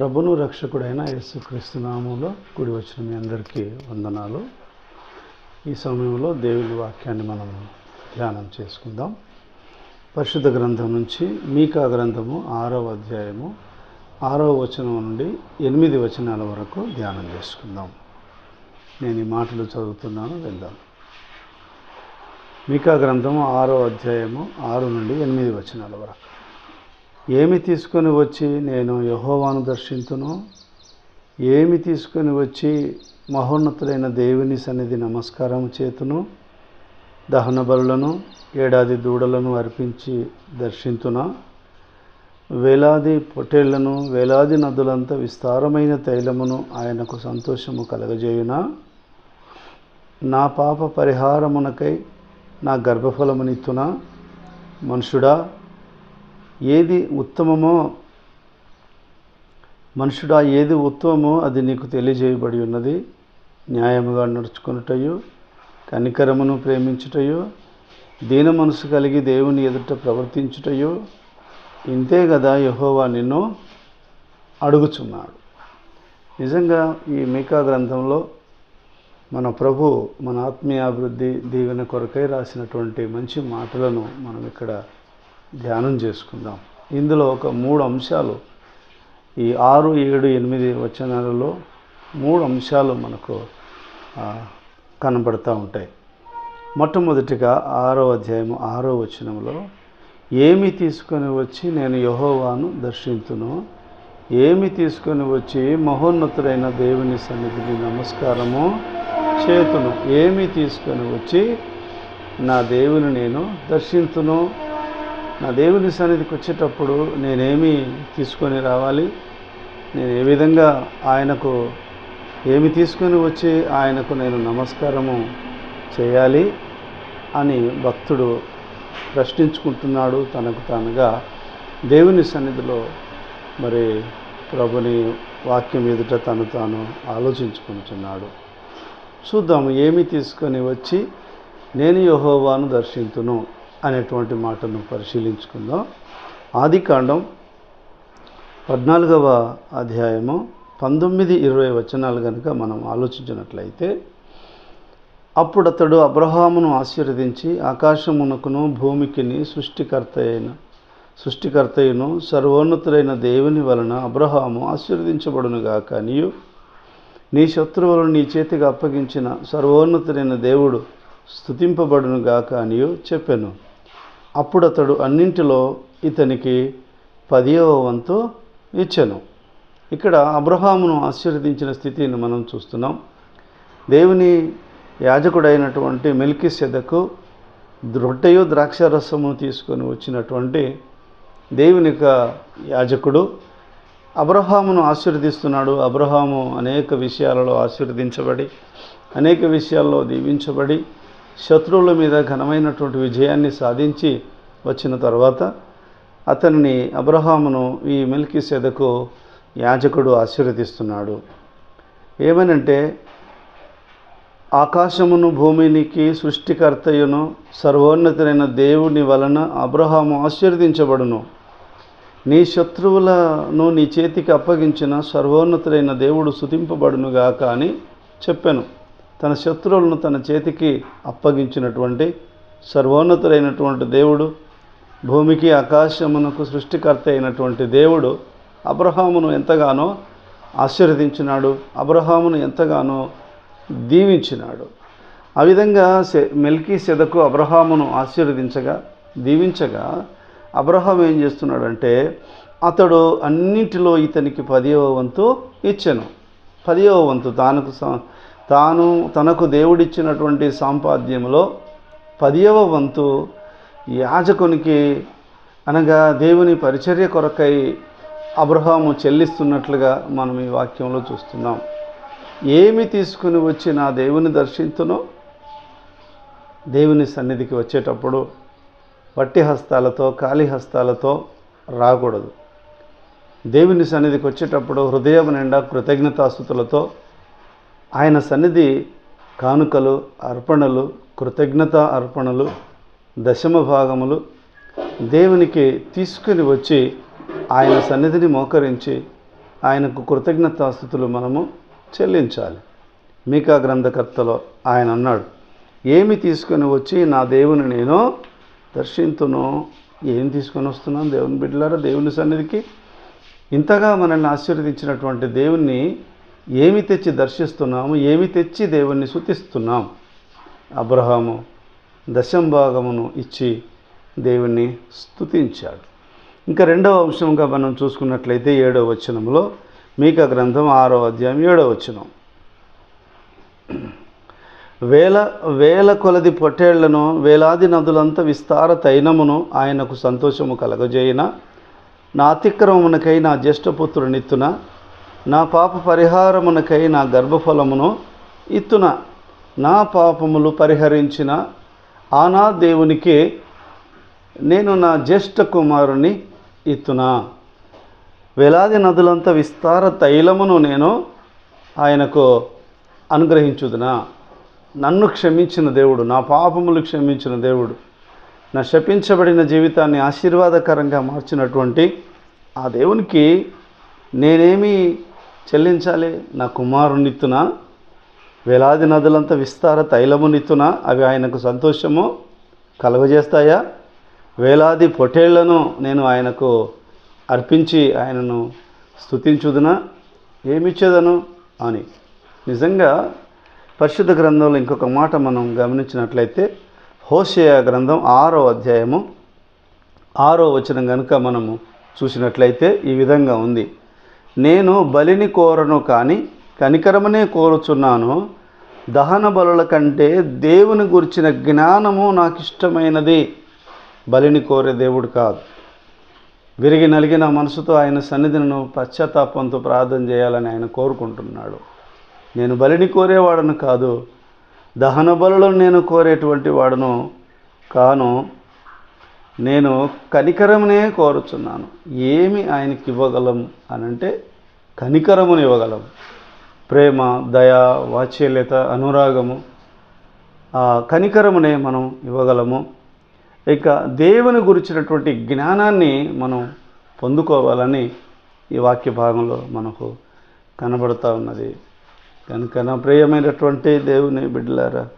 ప్రభును రక్షకుడైన యేసుక్రీస్తు నామంలో కూడి వచ్చిన మీ అందరికీ వందనాలు. ఈ సమయంలో దేవుని వాక్యాన్ని మనం ధ్యానం చేసుకుందాం. పరిశుద్ధ గ్రంథం నుంచి మీకా గ్రంథము ఆరవ అధ్యాయము ఆరవ వచనం నుండి ఎనిమిది వచనాల వరకు ధ్యానం చేసుకుందాం. నేను ఈ మాటలు చదువుతున్నాను వెళ్దాం మీకా గ్రంథము ఆరో అధ్యాయము ఆరు నుండి ఎనిమిది వచనాల వరకు. ఏమి తీసుకొని వచ్చి నేను యహోవాను దర్శింతును? ఏమి తీసుకొని వచ్చి మహోన్నతుడైన దేవుని సన్నిధి నమస్కారం చేతును? దహన బరులను ఏడాది దూడలను అర్పించి దర్శించున వేలాది పొటేళ్ళను వేలాది నదులంత విస్తారమైన తైలమును ఆయనకు సంతోషము కలగజేయున? నా పాప పరిహారమునకై నా గర్భఫలమునిత్తున? మనుషుడా ఏది ఉత్తమమో మనుషుడా ఏది ఉత్తమమో అది నీకు తెలియజేయబడి ఉన్నది. న్యాయముగా నడుచుకొనుటయు కనికరమును ప్రేమించుటయు దీన మనసు కలిగి దేవుని ఎదుట ప్రవర్తించుటయు. ఇంతే కదా యహోవా నిన్ను అడుగుచున్నాడు. నిజంగా ఈ మీకా గ్రంథంలో మన ప్రభు మన ఆత్మీయాభివృద్ధి దీవెన కొరకై రాసినటువంటి మంచి మాటలను మనం ఇక్కడ ధ్యానం చేసుకుందాం. ఇందులో ఒక మూడు అంశాలు. ఈ ఆరు ఏడు ఎనిమిది వచనాలలో మూడు అంశాలు మనకు కనబడుతూ ఉంటాయి. మొట్టమొదటిగా ఆరో అధ్యాయము ఆరో వచనంలో ఏమి తీసుకొని వచ్చి నేను యహోవాను దర్శించును ఏమి తీసుకొని వచ్చి మహోన్నతుడైన దేవుని సన్నిధిని నమస్కారము చేతును ఏమి తీసుకొని వచ్చి నా దేవుని నేను దర్శించును నా దేవుని సన్నిధికి వచ్చేటప్పుడు నేనేమి తీసుకొని రావాలి. నేను ఏ విధంగా ఆయనకు ఏమి తీసుకొని వచ్చి ఆయనకు నేను నమస్కారము చేయాలి అని భక్తుడు ప్రశ్నించుకుంటున్నాడు. తనకు తానుగా దేవుని సన్నిధిలో మరి ప్రభుని వాక్యం ఎదుట తను తాను ఆలోచించుకుంటున్నాడు. చూద్దాము ఏమి తీసుకొని వచ్చి నేను యహోవాను దర్శింతును. అనేటువంటి మాటను పరిశీలించుకుందాం. ఆదికాండం పద్నాలుగవ అధ్యాయము పంతొమ్మిది ఇరవై వచనాలు కనుక మనం ఆలోచించినట్లయితే అప్పుడు అతడు అబ్రహామును ఆశీర్వదించి ఆకాశమునకును భూమికిని సృష్టికర్త అయిన సృష్టికర్తయును సర్వోన్నతుడైన దేవుని వలన అబ్రహాము ఆశీర్వదించబడునుగాక. నీయు నీ శత్రువులను నీ చేతికి అప్పగించిన సర్వోన్నతుడైన దేవుడు స్థుతింపబడునుగాక అనియు చెప్పాను. అప్పుడు అతడు అన్నింటిలో ఇతనికి పదియవ వంతు ఇచ్చాను. ఇక్కడ అబ్రహామును ఆశీర్వదించిన స్థితిని మనం చూస్తున్నాం. దేవుని యాజకుడైనటువంటి మెల్కి సెదకు రొట్టెయు ద్రాక్షరసము తీసుకొని వచ్చినటువంటి దేవుని యాజకుడు అబ్రహామును ఆశీర్వదిస్తున్నాడు. అబ్రహాము అనేక విషయాలలో ఆశీర్వదించబడి అనేక విషయాల్లో దీవించబడి శత్రువుల మీద ఘనమైనటువంటి విజయాన్ని సాధించి వచ్చిన తర్వాత అతనిని అబ్రహామును ఈ మిల్కి సెదకు యాజకుడు ఆశీర్వదిస్తున్నాడు. ఏమనంటే ఆకాశమును భూమినికి సృష్టికర్తయును సర్వోన్నతులైన దేవుని వలన అబ్రహాము ఆశీర్వదించబడును. నీ శత్రువులను నీ చేతికి అప్పగించిన సర్వోన్నతులైన దేవుడు సుతింపబడునుగాక అని చెప్పాను. తన శత్రువులను తన చేతికి అప్పగించినటువంటి సర్వోన్నతుడైనటువంటి దేవుడు భూమికి ఆకాశమునకు సృష్టికర్త అయినటువంటి దేవుడు అబ్రహామును ఎంతగానో ఆశీర్వదించినాడు అబ్రహామును ఎంతగానో దీవించినాడు. ఆ విధంగా సె మెల్కీ సెదకు అబ్రహామును ఆశీర్వదించగా దీవించగా అబ్రహాం ఏం చేస్తున్నాడంటే అతడు అన్నింటిలో ఇతనికి పదివ వంతు ఇచ్చాను. పదివ వంతు తానుకు సా- తాను తనకు దేవుడిచ్చినటువంటి సాంపాద్యంలో పదియవ వంతు యాజకునికి అనగా దేవుని పరిచర్య కొరకై అబ్రహాము చెల్లిస్తున్నట్లుగా మనం ఈ వాక్యంలో చూస్తున్నాం. ఏమి తీసుకుని వచ్చి నా దేవుని దర్శించునో దేవుని సన్నిధికి వచ్చేటప్పుడు వట్టి హస్తాలతో ఖాళీ హస్తాలతో రాకూడదు. దేవుని సన్నిధికి వచ్చేటప్పుడు హృదయం నిండా కృతజ్ఞతాస్థుతులతో ఆయన సన్నిధి కానుకలు అర్పణలు కృతజ్ఞత అర్పణలు దశమ భాగములు దేవునికి తీసుకుని వచ్చి ఆయన సన్నిధిని మోకరించి ఆయనకు కృతజ్ఞతాస్థుతులు మనము చెల్లించాలి. మీకా గ్రంథకర్తలో ఆయన అన్నాడు ఏమి తీసుకొని వచ్చి నా దేవుని నేను దర్శింతును? ఏం తీసుకొని వస్తున్నాను దేవుని బిడ్డలారా దేవుని సన్నిధికి? ఇంతగా మనల్ని ఆశీర్వదించినటువంటి దేవుణ్ణి ఏమి తెచ్చి దర్శిస్తున్నాము ఏమి తెచ్చి దేవుణ్ణి శుతిస్తున్నాం అబ్రహాము దశంభాగమును ఇచ్చి దేవుణ్ణి స్తుతించాడు. ఇంకా రెండవ అంశంగా మనం చూసుకున్నట్లయితే ఏడవ వచనంలో మీక గ్రంథం ఆరో అధ్యాయం ఏడవ వచనం. వేల వేల కొలది పొట్టేళ్ళను వేలాది నదులంత విస్తార తైనమును ఆయనకు సంతోషము కలగజేయిన నా అతిక్రమమునకై నా జ్యేష్ఠపుత్రునిత్తున నా పాప పరిహారమునకై నా గర్భఫలమును ఇత్తున. నా పాపములు పరిహరించిన ఆనా దేవునికి నేను నా జ్యేష్ఠ కుమారుని ఇత్తునా. వేలాది నదులంత విస్తార తైలమును నేను ఆయనకు అనుగ్రహించుదునా. నన్ను క్షమించిన దేవుడు నా పాపములు క్షమించిన దేవుడు నా శపించబడిన జీవితాన్ని ఆశీర్వాదకరంగా మార్చినటువంటి ఆ దేవునికి నేనేమి చెల్లించాలి. నా కుమారునిత్తున వేలాది నదులంత విస్తార తైలమునిత్తున అవి ఆయనకు సంతోషము కలుగజేస్తాయా? వేలాది పొటేళ్ళను నేను ఆయనకు అర్పించి ఆయనను స్థుతించుదునా ఏమిచ్చేదను అని. నిజంగా పరిశుద్ధ గ్రంథంలో ఇంకొక మాట మనం గమనించినట్లయితే హోషేయ గ్రంథం ఆరో అధ్యాయము ఆరో వచనం కనుక మనము చూసినట్లయితే ఈ విధంగా ఉంది. నేను బలిని కోరను కానీ కనికరమనే కోరుచున్నాను. దహన బలుల కంటే దేవుని గురించిన జ్ఞానము నాకు ఇష్టమైనది బలిని కోరే దేవుడు కాదు. విరిగి నలిగిన మనసుతో ఆయన సన్నిధిను పశ్చాత్తాపంతో ప్రార్థన చేయాలని ఆయన కోరుకుంటున్నాడు. నేను బలిని కోరేవాడను కాదు. దహన బలులను నేను కోరేటువంటి వాడను కాను నేను కనికరమునే కోరుచున్నాను. ఏమి ఆయనకి ఇవ్వగలం అని అంటే కనికరమును ఇవ్వగలం. ప్రేమ దయ వాత్సల్యత అనురాగము ఆ కనికరమునే మనం ఇవ్వగలము. ఇక దేవుని గురించినటువంటి జ్ఞానాన్ని మనం పొందుకోవాలని ఈ వాక్య భాగంలో మనకు కనబడుతూ ఉన్నది. కనుక నా ప్రియమైనటువంటి దేవుని బిడ్డలారా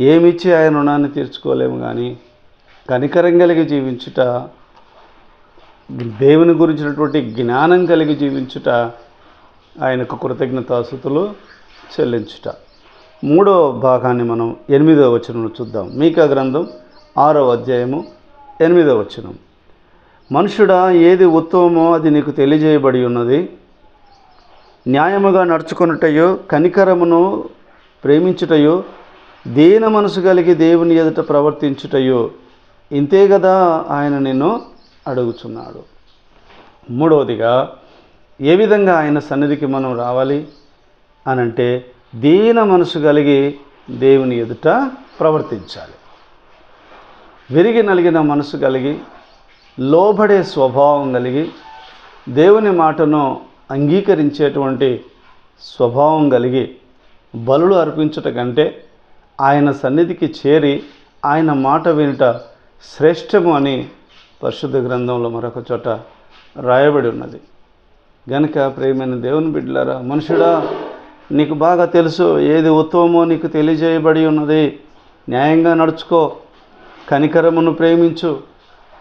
ఏమిచ్చి ఆయన రుణాన్ని తీర్చుకోలేము కానీ కనికరం కలిగి జీవించుట దేవుని గురించినటువంటి జ్ఞానం కలిగి జీవించుట ఆయనకు కృతజ్ఞతాస్థుతులు చెల్లించుట. మూడో భాగాన్ని మనం ఎనిమిదో వచనంలో చూద్దాం. మీకా గ్రంథం ఆరో అధ్యాయము ఎనిమిదో వచనం. మనుషుడా ఏది ఉత్తమమో అది నీకు తెలియజేయబడి ఉన్నది. న్యాయముగా నడుచుకొనుటయో కనికరమును ప్రేమించుటయో దీన మనసు కలిగి దేవుని ఎదుట ప్రవర్తించుటయో ఇంతే కదా ఆయన నిన్ను అడుగుచున్నాడు. మూడవదిగా ఏ విధంగా ఆయన సన్నిధికి మనం రావాలి? అనంటే దీన మనసు కలిగి దేవుని ఎదుట ప్రవర్తించాలి. విరిగి నలిగిన మనసు కలిగి లోబడే స్వభావం కలిగి దేవుని మాటను అంగీకరించేటువంటి స్వభావం కలిగి బలులు అర్పించుట కంటే ఆయన సన్నిధికి చేరి ఆయన మాట వినుట శ్రేష్టము అని పరిశుద్ధ గ్రంథంలో మరొక చోట రాయబడి ఉన్నది. గనుక ప్రేమైన దేవుని బిడ్డలారా మనుషుడా నీకు బాగా తెలుసు ఏది ఉత్తమమో నీకు తెలియజేయబడి ఉన్నది. న్యాయంగా నడుచుకో కనికరమును ప్రేమించు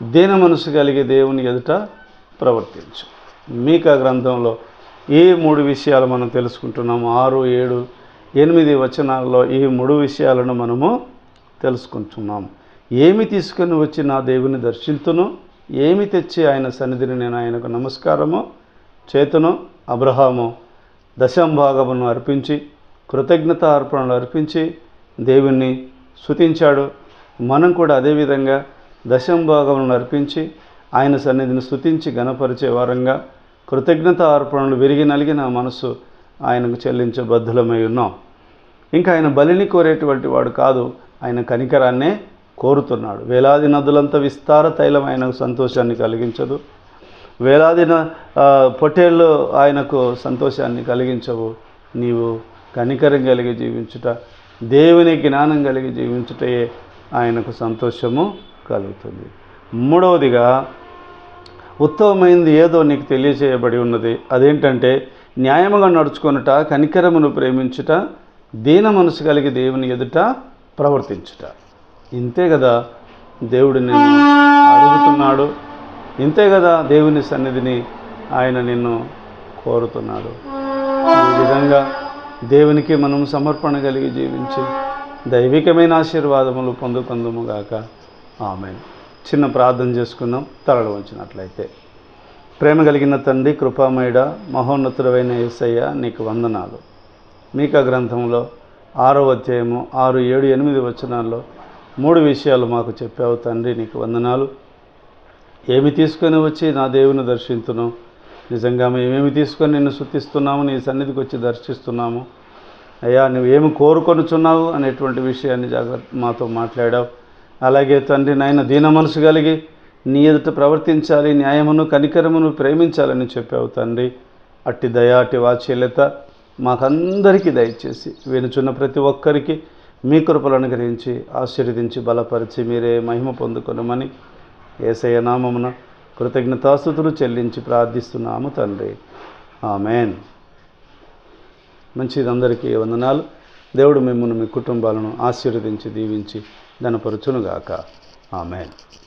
దీన మనసు కలిగే దేవుని ఎదుట ప్రవర్తించు. మీకా గ్రంథంలో ఈ మూడు విషయాలు మనం తెలుసుకుంటున్నాము. ఆరు ఏడు ఎనిమిది వచనాల్లో ఈ మూడు విషయాలను మనము తెలుసుకుంటున్నాము. ఏమి తీసుకొని వచ్చి నా దేవుని దర్శింతును ఏమి తెచ్చి ఆయన సన్నిధిని నేను ఆయనకు నమస్కారము చేతును అబ్రహాము దశంభాగమును అర్పించి కృతజ్ఞత అర్పణలు అర్పించి దేవుణ్ణి స్థుతించాడు మనం కూడా అదేవిధంగా దశంభాగములను అర్పించి ఆయన సన్నిధిని స్తుతించి గణపరిచే వారంగా కృతజ్ఞత అర్పణలు విరిగి నలిగిన మనసు ఆయనకు చెల్లించే బద్ధులమై ఉన్నాం. ఇంకా ఆయన బలిని కోరేటువంటి వాడు కాదు. ఆయన కనికరాన్నే కోరుతున్నాడు. వేలాది నదులంతా విస్తార తైలం ఆయనకు సంతోషాన్ని కలిగించదు. వేలాది పొట్టేళ్ళు ఆయనకు సంతోషాన్ని కలిగించవు. నీవు కనికరం కలిగి జీవించుట దేవుని జ్ఞానం కలిగి జీవించుటయే ఆయనకు సంతోషము కలుగుతుంది. మూడవదిగా ఉత్తమమైనది ఏదో నీకు తెలియజేయబడి ఉన్నది. అదేంటంటే న్యాయముగా నడుచుకొనుట కనికరమును ప్రేమించుట దీన మనసు కలిగి దేవుని ఎదుట ప్రవర్తించుట. ఇంతే కదా దేవుడు నిన్ను అడుగుతున్నాడు. ఇంతే కదా దేవుని సన్నిధిని ఆయన నిన్ను కోరుతున్నాడు. ఈ విధంగా దేవునికి మనం సమర్పణ కలిగి జీవించి దైవికమైన ఆశీర్వాదములు పొందుకుందుముగాక ఆమె చిన్న ప్రార్థన చేసుకుందాం. తరలి వచ్చినట్లయితే. ప్రేమ కలిగిన తండ్రి కృపామయుడ మహోన్నతుడైన యేసయ్య నీకు వందనాలు. మీకా గ్రంథంలో ఆరో అధ్యాయము ఆరు ఏడు ఎనిమిది వచనాల్లో మూడు విషయాలు మాకు చెప్పావు తండ్రి నీకు వందనాలు. ఏమి తీసుకొని వచ్చి నా దేవుని దర్శించును నిజంగా మేమేమి తీసుకొని నిన్ను శుద్ధిస్తున్నాము నీ సన్నిధికి వచ్చి దర్శిస్తున్నాము? అయ్యా నువ్వు ఏమి కోరుకొనుచున్నావు అనేటువంటి విషయాన్ని జాగ్రత్త మాతో మాట్లాడావు. అలాగే తండ్రి నాయన దీన మనసు కలిగి నీ ఎదుట ప్రవర్తించాలి న్యాయమును కనికరమును ప్రేమించాలని చెప్పావు తండ్రి. అట్టి దయ అట్టి వాత్సల్యత మాకందరికీ దయచేసి వినుచున్న ప్రతి ఒక్కరికి మీ కృపలను అనుగ్రహించి ఆశీర్వదించి బలపరిచి మీరే మహిమ పొందుకొనమని ఏసయ నామమున కృతజ్ఞతాస్థుతులు చెల్లించి ప్రార్థిస్తున్నాము తండ్రి. ఆమెన్. మంచిది అందరికీ వందనాలు. దేవుడు మిమ్మల్ని మీ కుటుంబాలను ఆశీర్వదించి దీవించి ధనపరుచునుగాక. ఆమెన్.